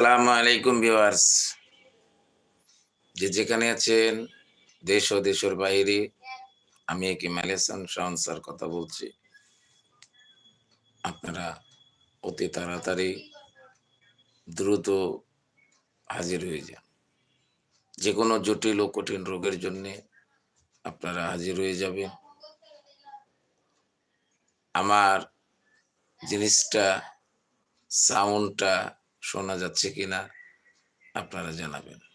আসসালামু আলাইকুম ভিউয়ার্স। যে যেখানে আছেন, দেশ ও দেশের বাইরে, আমি একে মালেসান শাহন কথা বলছি। আপনারা অতি তাড়াতাড়ি দ্রুত হাজির হয়ে যান। যে কোনো জটিল ও কঠিন রোগের জন্য আপনারা হাজির হয়ে যাবেন। আমার জিনিসটা, সাউন্ডটা শোনা যাচ্ছে কিনা আপনারা জানাবেন।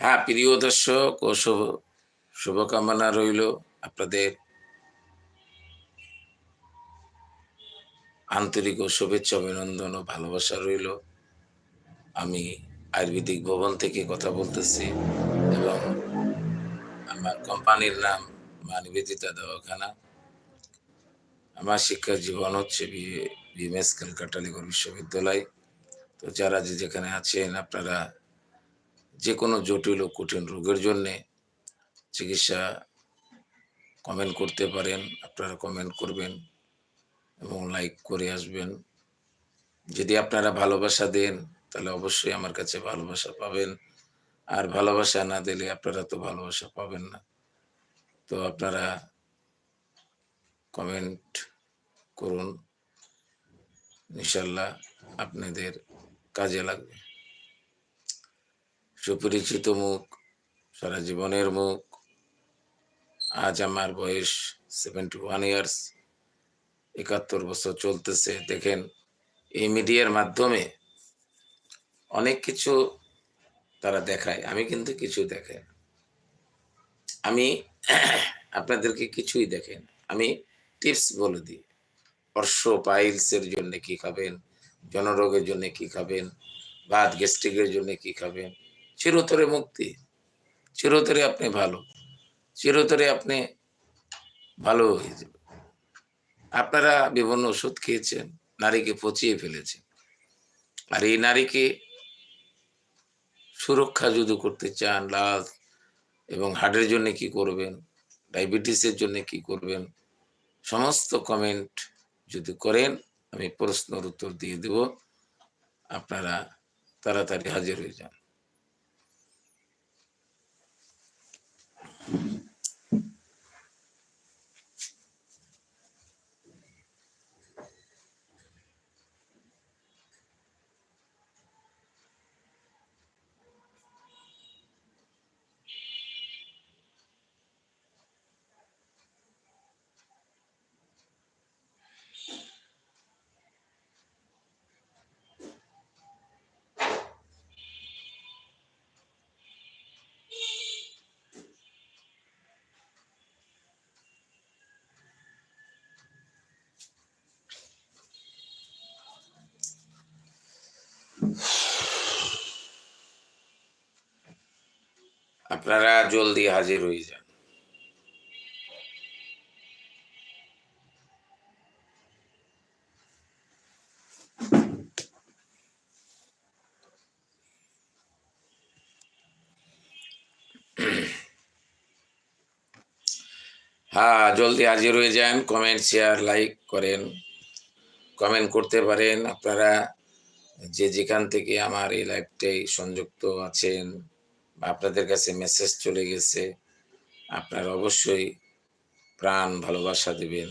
হ্যাঁ প্রিয় দর্শক ও শুভ, শুভকামনা রইল আপনাদের আন্তরিক ও শুভেচ্ছা, অভিনন্দন ও ভালোবাসা রইল। আমি আয়ুর্বেদিক ভবন থেকে কথা বলতেছি এবং আমার কোম্পানির নাম মা নিবেদিতা দওয়াখানা। আমার শিক্ষা জীবন হচ্ছে বিএমএস ক্যালকাটা লিগর বিশ্ববিদ্যালয়। তো যারা যে যেখানে আছেন, আপনারা যে কোনো জটিল ও কঠিন রোগের জন্যে চিকিৎসা কমেন্ট করতে পারেন, আপনারা কমেন্ট করবেন এবং লাইক করে আসবেন। যদি আপনারা ভালোবাসা দেন, তাহলে অবশ্যই আমার কাছে ভালোবাসা পাবেন। আর ভালোবাসা না দিলে আপনারা তো ভালোবাসা পাবেন না। তো আপনারা কমেন্ট করুন। ইনশাল্লাহ আপনাদের কাজে লাগবে। সুপরিচিত মুখ, সারা জীবনের মুখ। আজ আমার বয়স সেভেন্টি ওয়ান ইয়ার্স একাত্তর বছর চলতেছে। দেখেন, এই মিডিয়ার মাধ্যমে অনেক কিছু তারা দেখায়। আমি কিন্তু কিছু দেখাই আমি আপনাদেরকে কিছুই দেখেন। আমি টিপস বলে দিই। অর্শ পাইলসের জন্য কি খাবেন? জনরোগের জন্য কি খাবেন? বাদ গ্যাস্ট্রিকের জন্য কি খাবেন? চিরতরে মুক্তি, চিরতরে আপনি ভালো, চিরতরে আপনি ভালো হয়ে যাবে আপনারা বিভিন্ন ওষুধ খেয়েছেন, নারীকে পচিয়ে ফেলেছেন। আর এই নারীকে সুরক্ষা যদি করতে চান লাল এবং হার্টের জন্য কি করবেন, ডায়াবেটিসের জন্য কি করবেন, সমস্ত কমেন্ট যদি করেন, আমি প্রশ্নের উত্তর দিয়ে দেব। আপনারা তাড়াতাড়ি হাজির হয়ে যান। Thank you. আপনারা জলদি হাজির হয়ে যান। হ্যাঁ জলদি হাজির হয়ে যান। কমেন্ট, শেয়ার, লাইক করেন। কমেন্ট করতে পারেন। আপনারা যে যেখান থেকে আমার এই লাইভটাই সংযুক্ত আছেন আপনাদের কাছে মেসেজ চলে গেছে। আপনারা অবশ্যই প্রাণ ভালোবাসা দেবেন।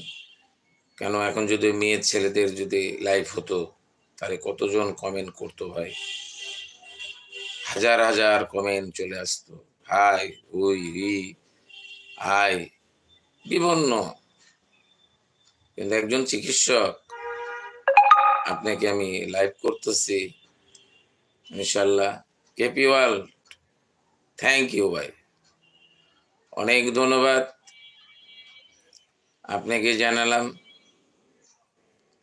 কেন এখন যদি মেয়ে ছেলেদের যদি লাইভ হতো, তাহলে কতজন কমেন্ট করতো ভাই? হাজার হাজার কমেন্ট চলে আসতো। হাই উই হি আই বিভিন্ন কিন্তু একজন চিকিৎসক, আপনাকে আমি লাইভ করতেছি, ইনশাল্লাহ। কেপি ওয়ার্ল্ড থ্যাংক ইউ ভাই অনেক ধন্যবাদ আপনাকে জানালাম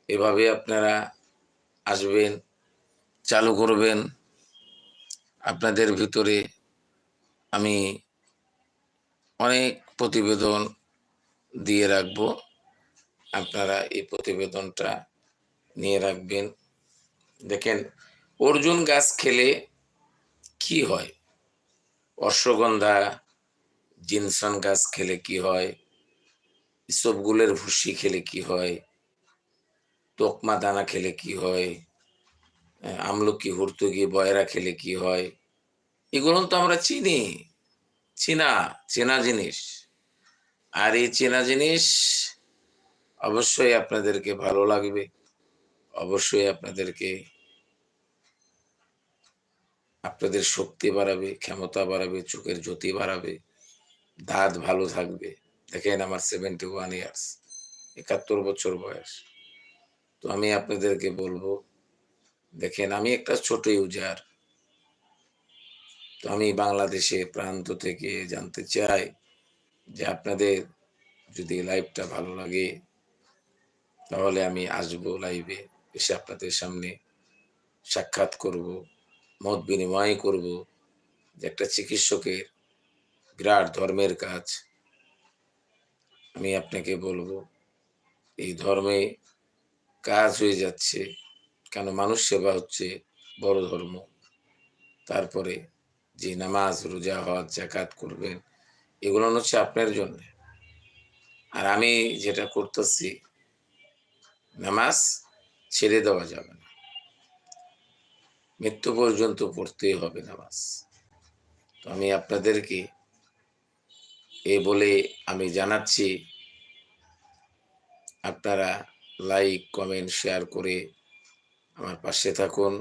এভাবে আপনারা আসবেন চালু করবেন আপনাদের ভিতরে আমি অনেক প্রতিবেদন দিয়ে রাখব আপনারা এই প্রতিবেদনটা নিয়ে রাখবেন দেখেন অর্জুন গাছ খেলে কি হয় অশ্বগন্ধা, জিনসন গাছ খেলে কি হয়? ইসবগুলের ভুসি খেলে কি হয়? তোকমা দানা খেলে কি হয়? আমলকি হুর্তুকি বয়রা খেলে কি হয়? এগুলো তো আমরা চিনি। চিনা, চেনা জিনিস। আর এই চেনা জিনিস অবশ্যই আপনাদেরকে ভালো লাগবে। অবশ্যই আপনাদেরকে আপনাদের শক্তি বাড়াবে, ক্ষমতা বাড়াবে, চোখের জ্যোতি বাড়াবে, দাঁত ভালো থাকবে। দেখেন আমার সেভেন্টি ওয়ান ইয়ার্স একাত্তর বছর বয়স। তো আমি আপনাদেরকে বলব, দেখেন আমি একটা ছোট ইউজার তো আমি বাংলাদেশে প্রান্ত থেকে জানতে চাই যে আপনাদের যদি লাইভটা ভালো লাগে, তাহলে আমি আসব লাইভে এসে আপনাদের সামনে সাক্ষাৎ করব। মত বিনিময় করব যে একটা চিকিৎসকের বিরাট ধর্মের কাজ আমি আপনাকে বলব, এই ধর্মে কাজ হয়ে যাচ্ছে, কেন মানুষ সেবা হচ্ছে বড় ধর্ম। তারপরে যে নামাজ, রোজা, হজ জাকাত করবেন, এগুলো হচ্ছে আপনার জন্য। আর আমি যেটা করতেছি, নামাজ ছেড়ে দেওয়া যাবে না। মৃত্যু পর্যন্ত পড়তেই হবে নামাজ। তো আমি আপনাদেরকে এ বলে আমি জানাচ্ছি, আপনারা লাইক, কমেন্ট, শেয়ার করে আমার পাশে থাকুন।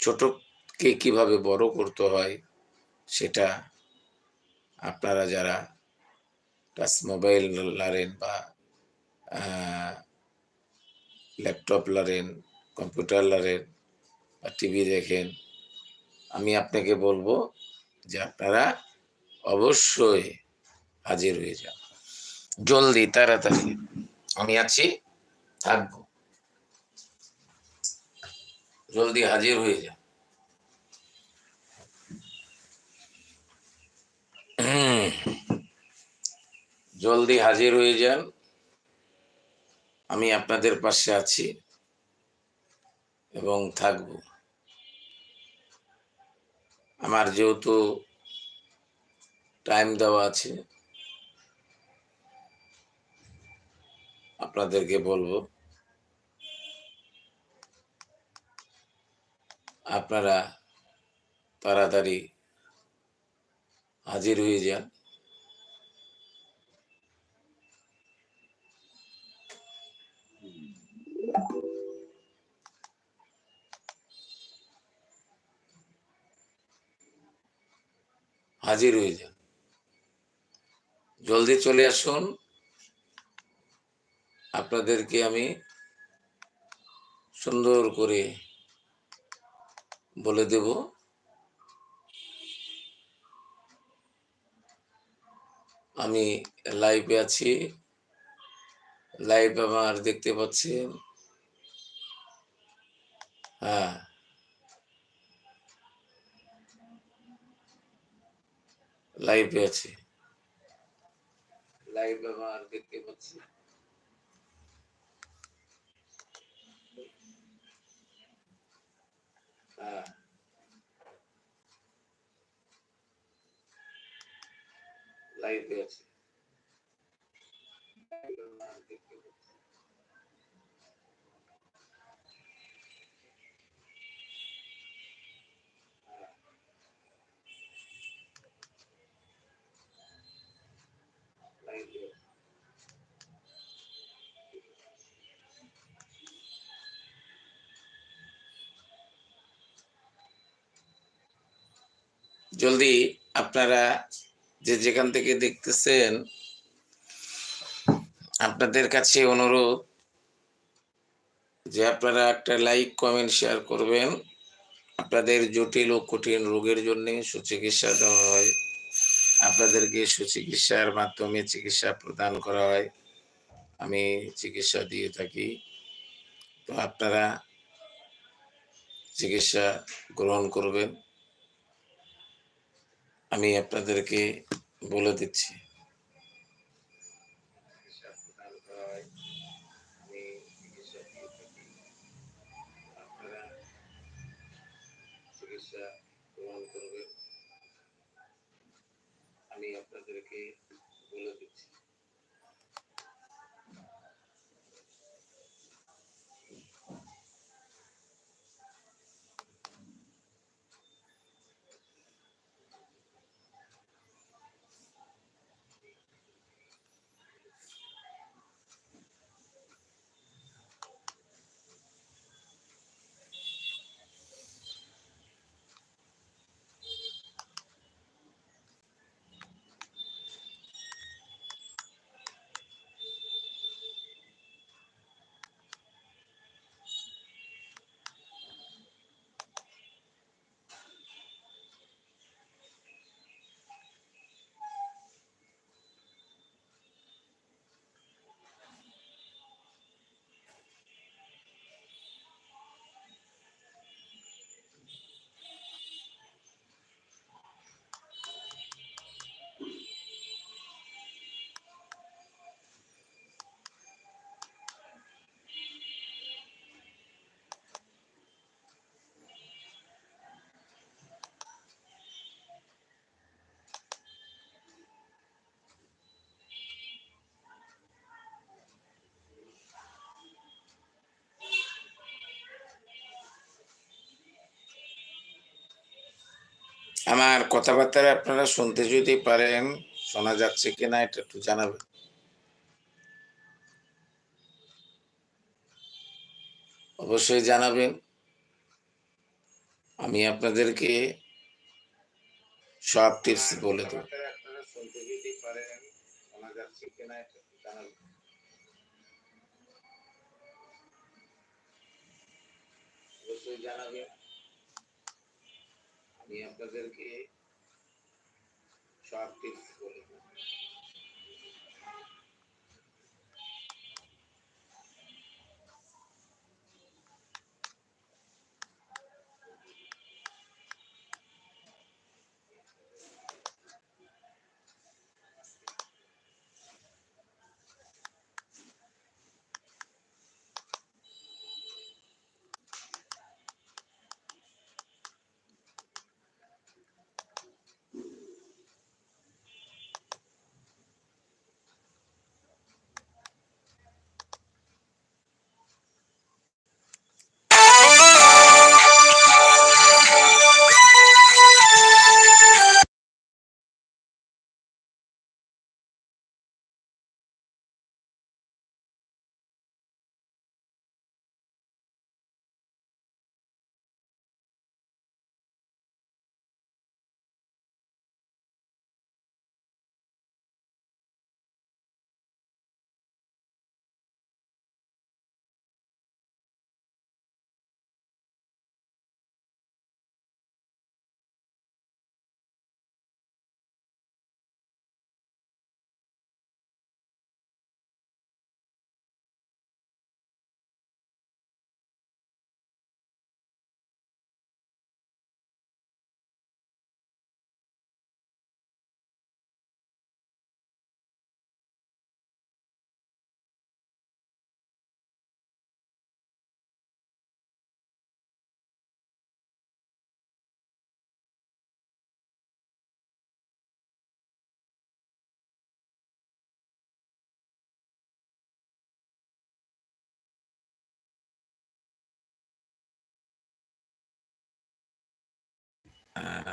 ছোটকে কীভাবে বড় করতে হয় সেটা আপনারা যারা টাচ মোবাইল লারেন বা ল্যাপটপ লারেন কম্পিউটার লারেন বা টিভি দেখেন, আমি আপনাকে বলব যে আপনারা অবশ্যই হাজির হয়ে যান। জলদি, তাড়াতাড়ি। আমি আছি, থাকব। জলদি হাজির হয়ে যান। জলদি হাজির হয়ে যান। আমি আপনাদের পাশে আছি। এবং থাকব। আমার যেহেতু টাইম দেওয়া আছে আপনাদেরকে বলব আপনারা তাড়াতাড়ি হাজির হয়ে যান। হাজির হয়ে যান। জলদি চলে আসুন। আপনাদেরকে আমি সুন্দর করে বলে দেব। আমি লাইভে আছি। লাইভ আমার দেখতে পাচ্ছেন। হ্যাঁ। লাইভে আছে। লাইভ আমার দেখতে পাচ্ছি। হ্যাঁ। লাইভে আছি Live আমার দেখতে পাচ্ছি। হ্যাঁ। Live এ আছি। জলদি আপনারা যে যেখান থেকে দেখতেছেন, আপনাদের কাছে অনুরোধ যে আপনারা একটা লাইক, কমেন্ট, শেয়ার করবেন। আপনাদের জটিল ও কঠিন রোগের জন্য সুচিকিৎসা দেওয়া হয়। আপনাদেরকে সুচিকিৎসার মাধ্যমে চিকিৎসা প্রদান করা হয়। আমি চিকিৎসা দিয়ে থাকি। তো আপনারা চিকিৎসা গ্রহণ করবেন। আমি আপনাদেরকে বলে দিচ্ছি। আমি আপনাদেরকে বলে দিচ্ছি। আমার কথাবার্তা আপনারা শুনতে যদি পারেন, শোনা যাচ্ছে কিনা এটা একটু জানাবেন। অবশ্যই জানাবেন। আমি আপনাদেরকে সব টিপস বলে দেবো। আপনারা শুনতে যদি পারেন শোনা যাচ্ছে কিনা এটা একটু জানাবেন অবশ্যই জানাবেন আমি আপনাদেরকে সব টিপস বলে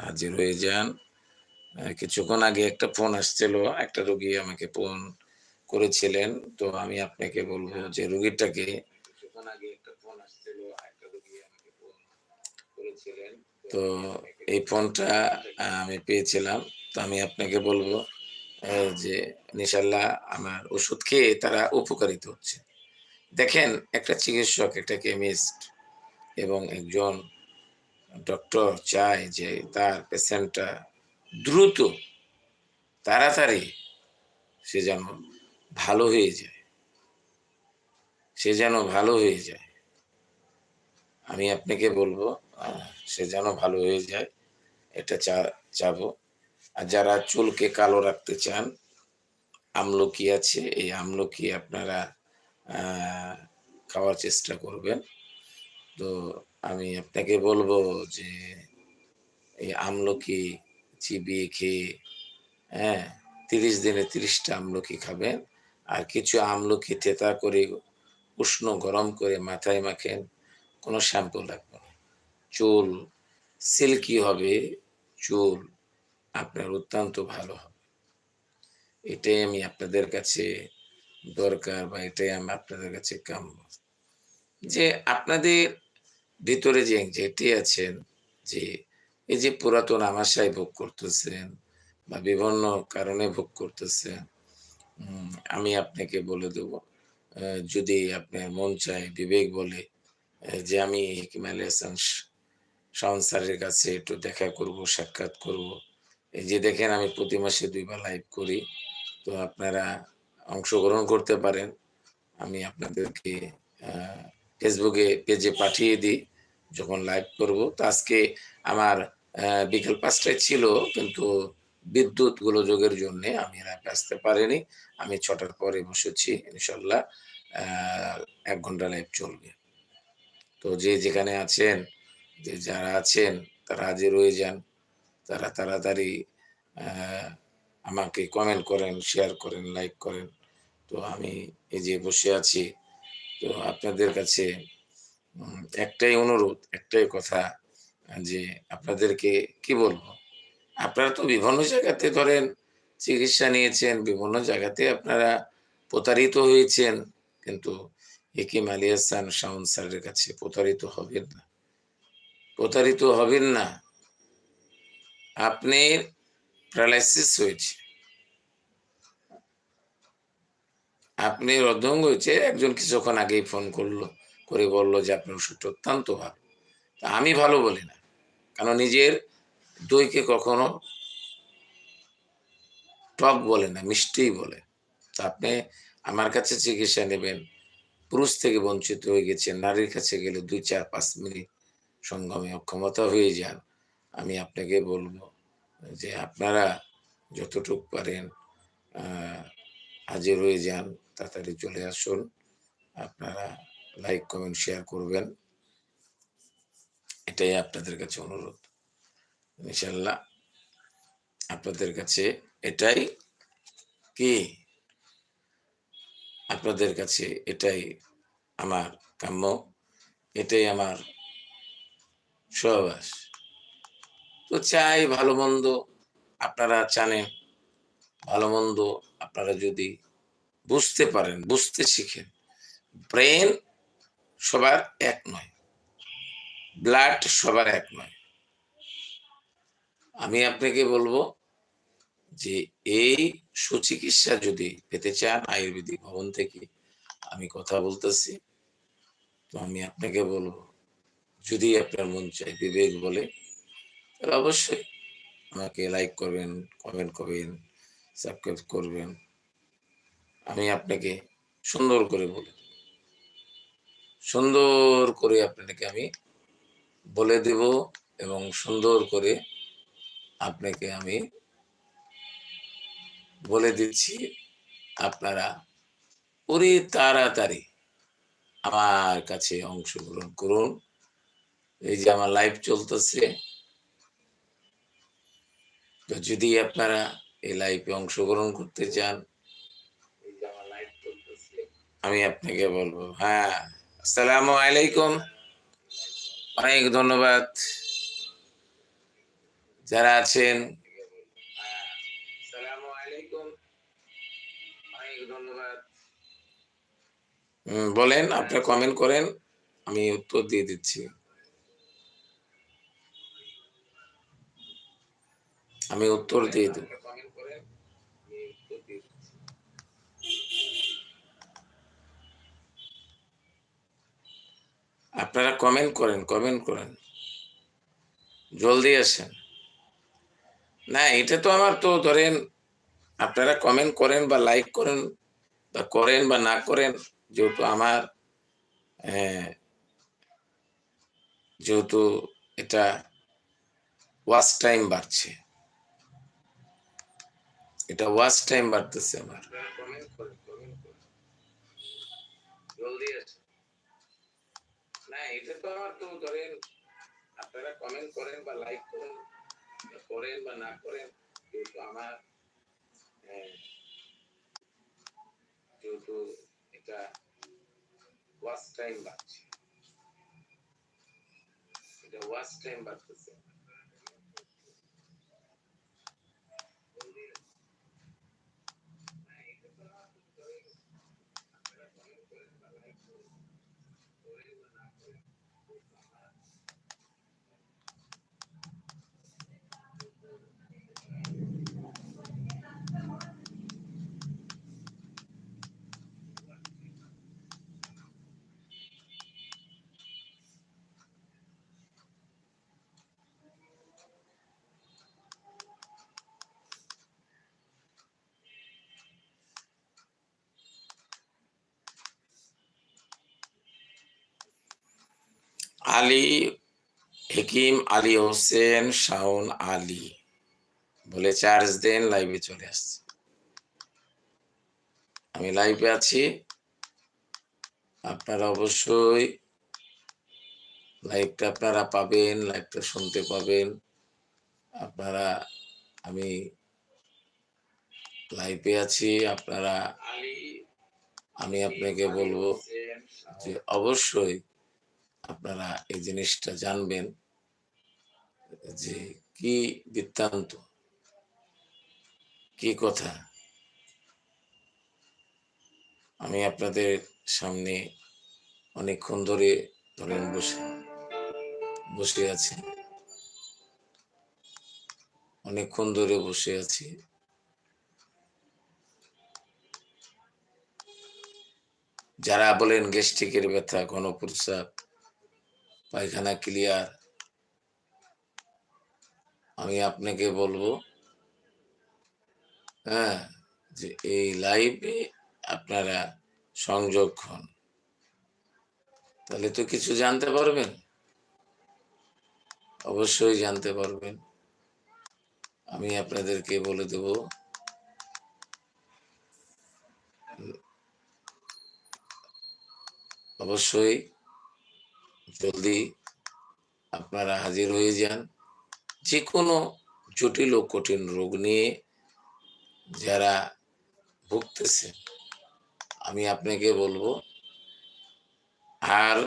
হাজির হয়ে যান। কিছুক্ষণ আগে একটা ফোন আসছিল, একটা রোগী আমাকে ফোন করেছিলেন। তো আমি আপনাকে বলব যে রোগীটাকে তো এই ফোনটা আমি পেয়েছিলাম। তো আমি আপনাকে বলব যে ইনশাল্লাহ আমার ওষুধ খেয়ে তারা উপকারিত হচ্ছে। দেখেন, একটা চিকিৎসক, একটা কেমিস্ট এবং একজন ডক্টর চায় যে তার পেশেন্টটা দ্রুত, তাড়াতাড়ি সে যেন ভালো হয়ে যায়। সে যেন ভালো হয়ে যায়। আমি আপনাকে বলব সে যেন ভালো হয়ে যায়, এটা চা, চাবো। আর যারা চুলকে কালো রাখতে চান, আমলকি আছে, এই আমলকি আপনারা খাওয়ার চেষ্টা করবেন। তো আমি আপনাকে বলব যে, এই আমলকি চিবিয়ে খেয়ে হ্যাঁ তিরিশ দিনে তিরিশটা আমলকি খাবেন। আর কিছু আমলকি থেতা করে উষ্ণ গরম করে মাথায় মাখেন, কোনো শ্যাম্পু লাগবে না। চুল সিল্কি হবে, চুল আপনার অত্যন্ত ভালো হবে। এটাই আমি আপনাদের কাছে দরকার বা এটাই আমি আপনাদের কাছে কাম্য। যে আপনাদের ভিতরে যে যেটি আছেন, যে এই যে পুরাতন আমাশায় ভোগ করতেছেন বা বিভিন্ন কারণে ভোগ করতেছেন আমি আপনাকে বলে দেব যদি আপনার মন চায়, বিবেক বলে যে আমি হিকিমাল স্যারের কাছে একটু দেখা করব, সাক্ষাৎ করব। এই যে দেখেন, আমি প্রতি মাসে দুইবার লাইভ করি, তো আপনারা অংশগ্রহণ করতে পারেন। আমি আপনাদেরকে ফেসবুকে পেজে পাঠিয়ে দিই। যখন লাইভ করব, তো আজকে আমার বিকেল পাঁচটায় ছিল, কিন্তু বিদ্যুৎ গোলযোগের জন্য আমি লাইভে আসতে পারিনি। আমি ছটার পরে বসেছি, ইনশাল্লাহ এক ঘণ্টা লাইভ চলবে। তো যে যেখানে আছেন, যে যারা আছেন, তারা হাজির হয়ে যান। তারা তাড়াতাড়ি আমাকে কমেন্ট করেন শেয়ার করেন লাইক করেন। তো আমি এই যে বসে আছি, তো আপনাদের কাছে একটাই অনুরোধ, একটাই কথা যে আপনাদেরকে কি বলব? আপনারা তো বিভিন্ন জায়গাতে ধরেন চিকিৎসা নিয়েছেন, বিভিন্ন জায়গাতে আপনারা প্রতারিত হয়েছেন, কিন্তু হেকিম আলী হাসান শাওন স্যারের কাছে প্রতারিত হবেন না। প্রতারিত হবেন না। আপনি প্যারালাইসিস হয়েছে। আপনি রদঙ্গ হয়েছে, একজন কিছুক্ষণ আগেই ফোন করল। করে বলল যে আপনার ওষুধটা অত্যন্ত ভালো। তা আমি ভালো বলি না। কারণ নিজের দইকে কখনো টক বলে না, মিষ্টিই বলে। তা আপনি আমার কাছে চিকিৎসা নেবেন। পুরুষ থেকে বঞ্চিত হয়ে গেছেন, নারীর কাছে গেলে দুই, চার, পাঁচ মিনিট সঙ্গমে অক্ষমতা হয়ে যান। আমি আপনাকে বলব যে আপনারা যতটুকু পারেন হাজির হয়ে যান, তাড়াতাড়ি চলে আসুন। আপনারা লাইক কমেন্ট শেয়ার করবেন। এটাই আপনাদের কাছে অনুরোধ। ইনশাল্লাহ আপনাদের কাছে এটাই কি? আপনাদের কাছে এটাই আমার কাম্য। এটাই আমার সহবাস। তো চাই ভালো মন্দ আপনারা জানেন, ভালো মন্দ আপনারা যদি বুঝতে পারেন, বুঝতে শিখেন। ব্রেন সবার এক নয়। ব্লাড সবার এক নয়। আমি আপনাকে বলব যে এই সুচিকিৎসা যদি পেতে চান, আয়ুর্বেদিক ভবন থেকে আমি কথা বলতেছি। তো আমি আপনাকে বলব, যদি আপনার মন চায় বিবেক বলে, তাহলে অবশ্যই আমাকে লাইক করবেন কমেন্ট করবেন সাবস্ক্রাইব করবেন। আমি আপনাকে সুন্দর করে বলে। সুন্দর করে আপনাকে আমি বলে দেব এবং সুন্দর করে আপনাকে আমি বলে দিচ্ছি আপনারা অতি তাড়াতাড়ি আমার কাছে অংশগ্রহণ করুন। এই যে আমার লাইভ চলতেছে। তো যদি আপনারা এই লাইভে অংশগ্রহণ করতে চান আমি আপনাকে বলব হ্যাঁ। আসসালামু আলাইকুম। অনেক ধন্যবাদ। যারা আছেন। বলেন আপনারা কমেন্ট করেন আমি উত্তর দিয়ে দিচ্ছি। আমি উত্তর দিয়ে দেব। আপনারা কমেন্ট করেন কমেন্ট করেন। জলদি আসেন। না, এটা তো আমার তো ধরেন, আপনারা কমেন্ট করেন বা লাইক করেন বা করেন বা না করেন, যেহেতু আমার যেহেতু এটা ওয়াচ টাইম বাড়ছে। এটা ওয়াচ টাইম বাড়তেছে আমার জলদি আসেন না এটা তো আমার তো ধরেন আপনারা কমেন্ট করেন বা লাইক করেন করেন বা না করেন কিন্তু আমার আহ, যেহেতু এটা ওয়াচ টাইম বাড়ছে। এটা ওয়াচ টাইম বাড়তেছে। আলী, হেকিম আলী, হোসেন, শাওন আলী। বলে চার্জ দেন, লাইভে চলে আসছে। আমি লাইভে আছি। আপনারা অবশ্যই লাইভটা আপনারা পাবেন, লাইভটা শুনতে পাবেন। আপনারা, আমি লাইভে আছি, আপনারা, আমি আপনাকে বলব যে অবশ্যই আপনারা এই জিনিসটা জানবেন যে কি বৃত্তান্ত, কি কথা। আমি আপনাদের সামনে অনেকক্ষণ ধরে ধরেন বসে বসে আছি। অনেকক্ষণ ধরে বসে আছি। যারা বলেন গ্যাস্ট্রিকের ব্যথা ঘনপ্রস্রাব পায়খানা ক্লিয়ার আমি আপনাকে বলব হ্যাঁ যে এই লাইভে আপনারা সংযোগ হন। তাহলে তো কিছু জানতে পারবেন? অবশ্যই জানতে পারবেন। আমি আপনাদেরকে বলে দেব, অবশ্যই জলদি আপনারা হাজির হয়ে যান। যে কোনো জটিল ও কঠিন রোগ নিয়ে যারা ভুগতেছে, আমি আপনাকে বলব, আর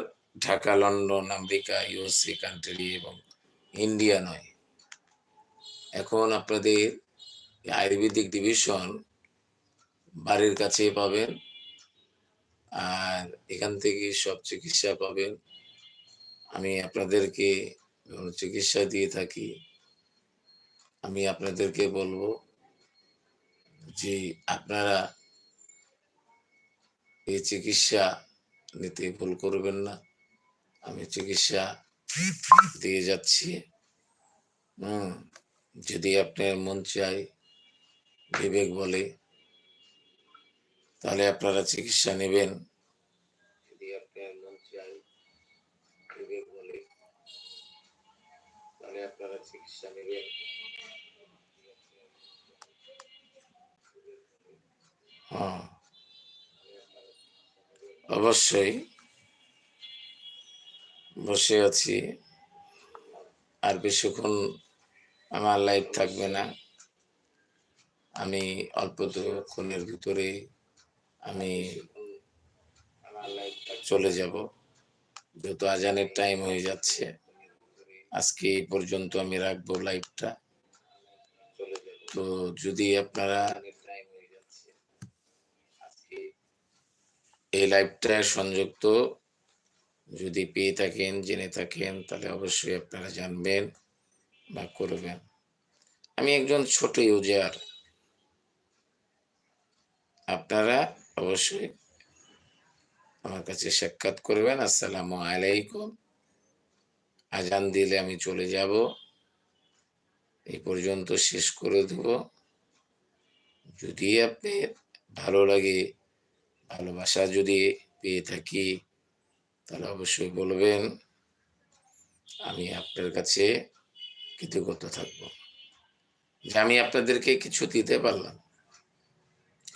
Dhaka, London, America, USA country এবং ইন্ডিয়া নয়। এখন আপনাদের আয়ুর্বেদিক ডিভিশন বাড়ির কাছে পাবেন, আর এখান থেকে সব চিকিৎসা পাবেন। আমি আপনাদেরকে চিকিৎসা দিয়ে থাকি। আমি আপনাদেরকে বলব যে আপনারা এই চিকিৎসা নিতে ভুল করবেন না। আমি চিকিৎসা দিয়ে যাচ্ছি। হুম, যদি আপনার মন চায়, বিবেক বলে, তাহলে আপনারা চিকিৎসা নেবেন। তাহলে আপনারা চিকিৎসা নেবেন অবশ্যই। বসে আছি। আর বেশিক্ষণ আমার লাইফ থাকবে না। আমি অল্প দুক্ষণের ভিতরে আমি চলে যাব। যেহেতু আজানের টাইম হয়ে যাচ্ছে। আজকে এই পর্যন্ত আমি রাখব লাইভটা। তো যদি আপনারা এই লাইভটা সংযুক্ত যদি পেয়ে থাকেন, জেনে থাকেন, তাহলে অবশ্যই আপনারা জানবেন বা করবেন। আমি একজন ছোট ইউজার। আপনারা অবশ্যই আমার কাছে সাক্ষাৎ করবেন। আসসালামু আলাইকুম। আজান দিলে আমি চলে যাব। এই পর্যন্ত শেষ করে দেব। যদি আপনি ভালো লাগে, ভালোবাসা যদি পেয়ে থাকি, তাহলে অবশ্যই বলবেন, আমি আপনার কাছে কৃতজ্ঞত থাকব। যে আমি আপনাদেরকে কিছু দিতে পারলাম,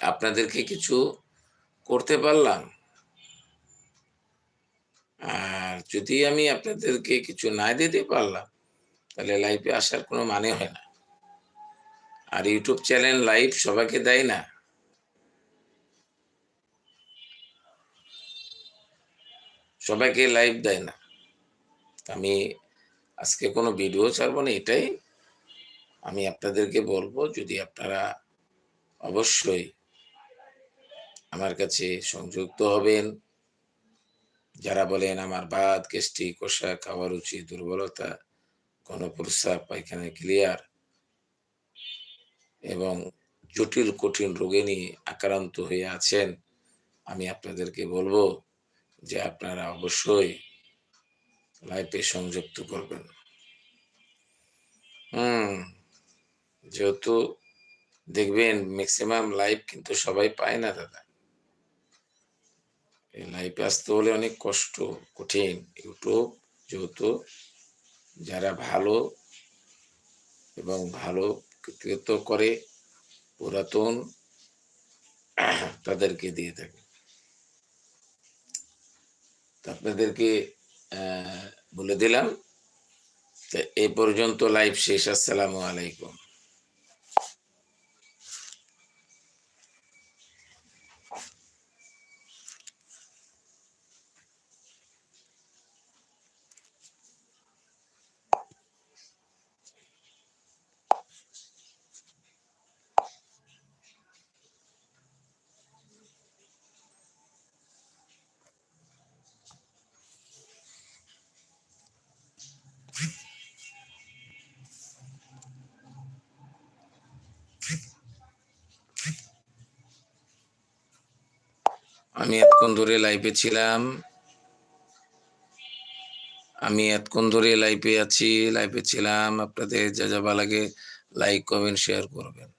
আপনাদেরকে কিছু করতে পারলাম আর যদি আমি আপনাদেরকে কিছু না দিতে পারলাম, তাহলে লাইভে আসার কোনো মানে হয় না। আর ইউটিউব চ্যানেল লাইভ সবাইকে দেয় না। সবাইকে লাইভ দেয় না। আমি আজকে কোনো ভিডিও ছাড়বো না, এটাই আমি আপনাদেরকে বলব, যদি আপনারা অবশ্যই আমার কাছে সংযুক্ত হবেন। যারা বলেন, আমার বাদ কেষ্টি, কষা, খাওয়ার উচিত দুর্বলতা গণপ্রস্রাব পায়খানা ক্লিয়ার এবং জটিল, কঠিন রোগে নিয়ে আক্রান্ত হয়ে আছেন, আমি আপনাদেরকে বলব যে আপনারা অবশ্যই লাইফে সংযুক্ত করবেন। হুম, যেহেতু দেখবেন ম্যাক্সিমাম লাইভ কিন্তু সবাই পায় না, দাদা। এই লাইফে আসতে হলে অনেক কষ্ট, কঠিন। ইউটিউব যেহেতু যারা ভালো এবং ভালো কৃতিত্ব করে, পুরাতন, তাদেরকে দিয়ে থাকে। আপনাদেরকে বলে দিলাম তো এই পর্যন্ত লাইভ শেষ। আসসালামু আলাইকুম। আমি এতক্ষণ ধরে লাইভে ছিলাম। আমি এতক্ষণ ধরে লাইভে আছি লাইভে ছিলাম। আপনাদের যা যা লাগে লাইক করবেন শেয়ার করবেন।